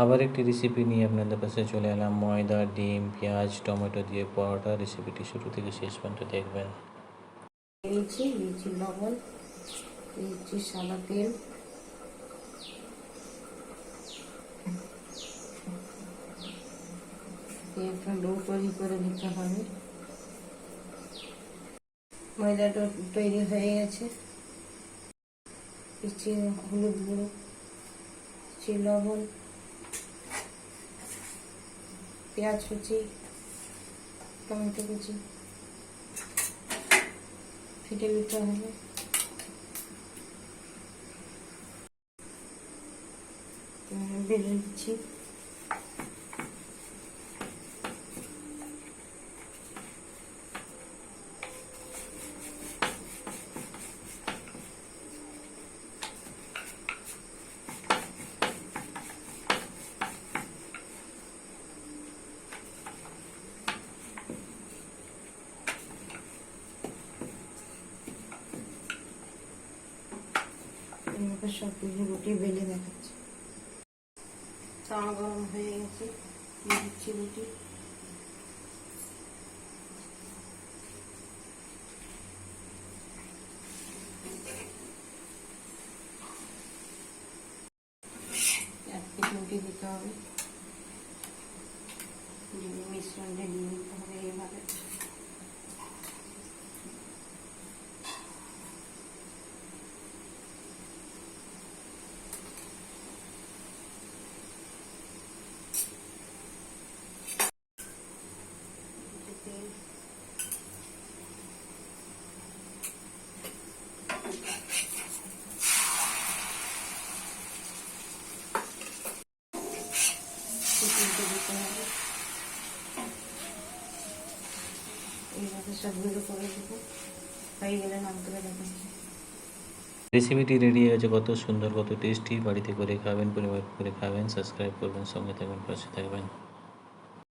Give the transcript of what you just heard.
আবার একটি রেসিপি নিয়ে আপনাদের কাছে চলে এলাম। ময়দা, ডিম, পেঁয়াজ, টমেটো দিয়ে পরোটা। রেসিপিটি শুরু থেকে শেষ পর্যন্ত দেখবেন। দিয়েছি দিয়েছি লবণ দিয়েছি সাদা তেল। একটা ডো তৈরি করে নিতে হবে। ময়দাটা তৈরি হয়ে গেছে। দিচ্ছি হলুদ গুঁড়ো লবণ। পেঁয়াজ কুচি টমেটো কুচি ফেটে নিতে হবে বেড়ে দিচ্ছি। এবার সব কিছু রুটি বেলে দেখাচ্ছি। গরম হয়ে গেছে দিচ্ছি রুটি। দিতে হবে। মিশ্রণটা নিয়ে নিতে হবে এভাবে তেলটা দিতে হবে। এইভাবে সবগুলো করে দেবো। হয়ে গেলে নাম করে দেখাচ্ছি রেসিপিটি রেডি হয়ে গেছে। কত সুন্দর, কত টেস্টি। বাড়িতে করে খাবেন, পরিবার করে খাবেন, সাবস্ক্রাইব করবেন, সঙ্গে থাকবেন, পাশে থাকবেন।